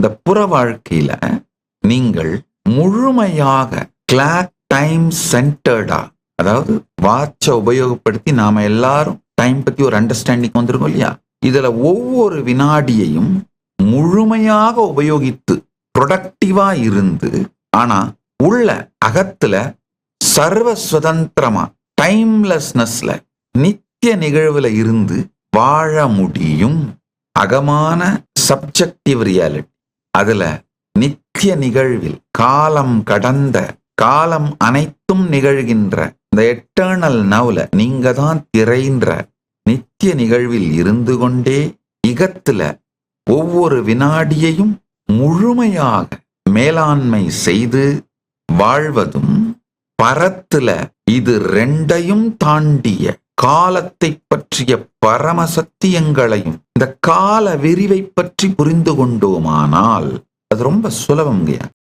இந்த புற வாழ்க்கையில நீங்கள் முழுமையாக கிளாக் டைம் சென்டர்டா அதாவது வாட்சை உபயோகப்படுத்தி நாம எல்லாரும் டைம் பத்தி ஒரு அண்டர்ஸ்டாண்டிங் வந்திருக்கோம் இல்லையா? இதுல ஒவ்வொரு வினாடியையும் முழுமையாக உபயோகித்து ப்ரொடக்டிவா இருந்து ஆனா உள்ள அகத்துல சர்வ சுதந்திரமா டைம்லெஸ்னஸ்ல நித்திய நிகழ்வுல இருந்து வாழ முடியும் அகமான சப்ஜெக்டிவ் ரியாலிட்டி அதுல நித்திய நிகழ்வில் காலம் கடந்த காலம் அனைத்தும் நிகழ்கின்ற இந்த எட்டர்னல் நவுல நீங்க தான் திரைன்ற நித்திய நிகழ்வில் இருந்து கொண்டே இகத்துல ஒவ்வொரு வினாடியையும் முழுமையாக மேலாண்மை செய்து வாழ்வதும் பரத்துல இது ரெண்டையும் தாண்டிய காலத்தை பற்றிய பரம சத்தியங்களையும் இந்த கால விரிவை பற்றி புரிந்து கொண்டோமானால் அது ரொம்ப சுலபம்ங்கய்யா